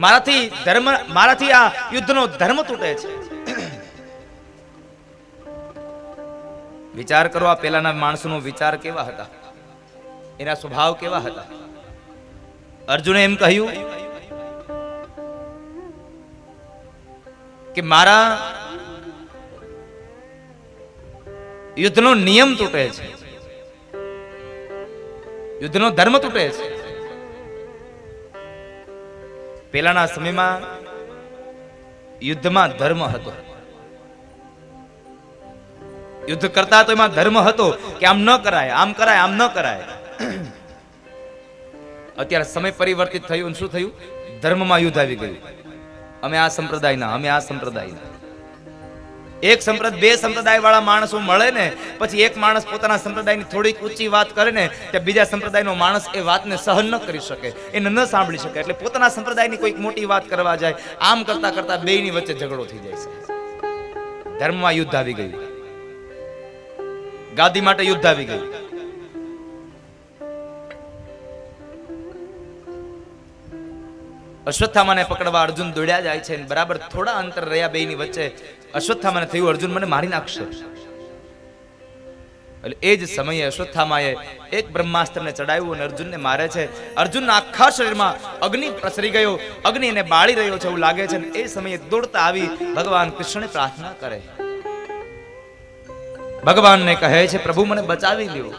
મારાથી ધર્મ, મારાથી આ યુદ્ધનો ધર્મ તૂટે છે. વિચાર કરો, આ પેલાના માણસોનો વિચાર કેવા હતા? એના સ્વભાવ કેવા હતા? અર્જુને એમ કહ્યું કે મારા યુદ્ધનો નિયમ તૂટે છે. યુદ્ધનો ધર્મ તૂટે છે. પેલાના સમયમાં યુદ્ધમાં ધર્મ હતો. યુદ્ધ કરતા તો એમાં ધર્મ હતો કે આમ ન કરાય, આમ કરાય, આમ ન કરાય. અત્યારે સમય પરિવર્તિત થયું શું થયું? ધર્મમાં યુદ્ધ આવી ગયું. અમે આ સંપ્રદાયના, અમે આ સંપ્રદાયના. એક સંપ્રદાય, બે સંપ્રદાય વાળા માણસો મળે ને, પછી એક માણસ પોતાના સંપ્રદાયની થોડીક ઊંચી વાત કરે ને તે બીજા સંપ્રદાયનો માણસ એ વાતને સહન ન કરી શકે, એને ન સાંભળી શકે. એટલે પોતાના સંપ્રદાયની કોઈક મોટી વાત કરવા જાય, આમ કરતા કરતા બેયની વચ્ચે ઝઘડો થઈ જાય છે. ધર્મમાં યુદ્ધ આવી ગયું. ગાદી માટે યુદ્ધ આવી ગયું. અશ્વત્થામાને પકડવા અર્જુન દોડ્યા જાય છે બરાબર થોડા અંતર રહ્યા બેની વચ્ચે અશ્વત્થામાને થયું અર્જુન મને મારી નાખશે. એટલે એ જ સમયે અશ્વત્થામાએ એક બ્રહ્માસ્ત્રને ચડાવ્યું અને અર્જુનને મારે છે. અર્જુનના આખા શરીરમાં અગ્નિ પ્રસરી ગયો. અગ્નિ એને બાળી રહ્યો છે એવું લાગે છે અને એ સમયે દોડતા આવી ભગવાન કૃષ્ણને પ્રાર્થના કરે. ભગવાનને કહે છે, પ્રભુ, મને બચાવી લ્યો.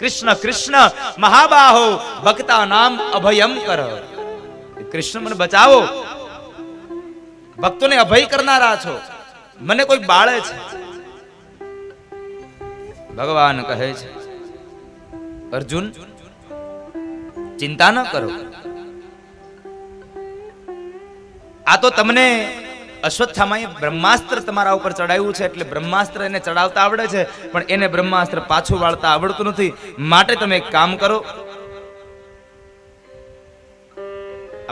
કૃષ્ણ કૃષ્ણ, મહાબાહો, ભક્તા નામ અભયમ કર. કૃષ્ણ, મને બચાવો. ભક્તોને અભય કરનારા છો. મને કોઈ બાળે છે. ભગવાન કહે છે, અર્જુન, ચિંતા ન કરો. આ તો તમને અશ્વત્થામાએ બ્રહ્માસ્ત્ર તમારા ઉપર ચડાવ્યું છે એટલે બ્રહ્માસ્ત્ર એને ચડાવતા આવડે છે, પણ એને બ્રહ્માસ્ત્ર પાછું વાળતા આવડતું નથી. માટે તમે એક કામ કરો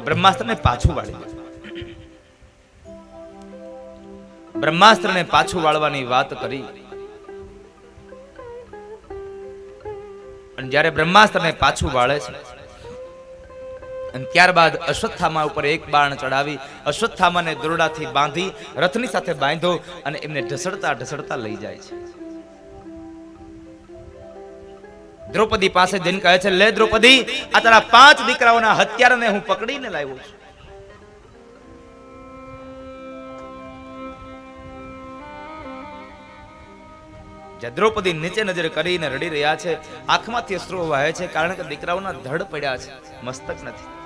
બ્રહ્માસ્ત્રને પાછું વાળી બ્રહ્માસ્ત્રને પાછું વાળવાની વાત કરી. અને જ્યારે બ્રહ્માસ્ત્રને પાછું વાળે છે, અને ત્યારબાદ અશ્વત્થામા ઉપર એક બાણ ચડાવી, અશ્વત્થામાને દોરડાથી બાંધી, રથની સાથે બાંધો અને એમને ઢસડતા ઢસડતા લઈ જાય છે. દ્રૌપદી પાસે જઈને કહે છે, લે દ્રૌપદી, આ તારા પાંચ દીકરાઓના હત્યારાને હું પકડીને લાવ્યો છું. દ્રૌપદી નીચે નજર કરીને રડી રહ્યા છે, આંખમાંથી અશ્રુ વહે છે, કારણ કે દીકરાઓના ધડ પડ્યા છે, મસ્તક નથી.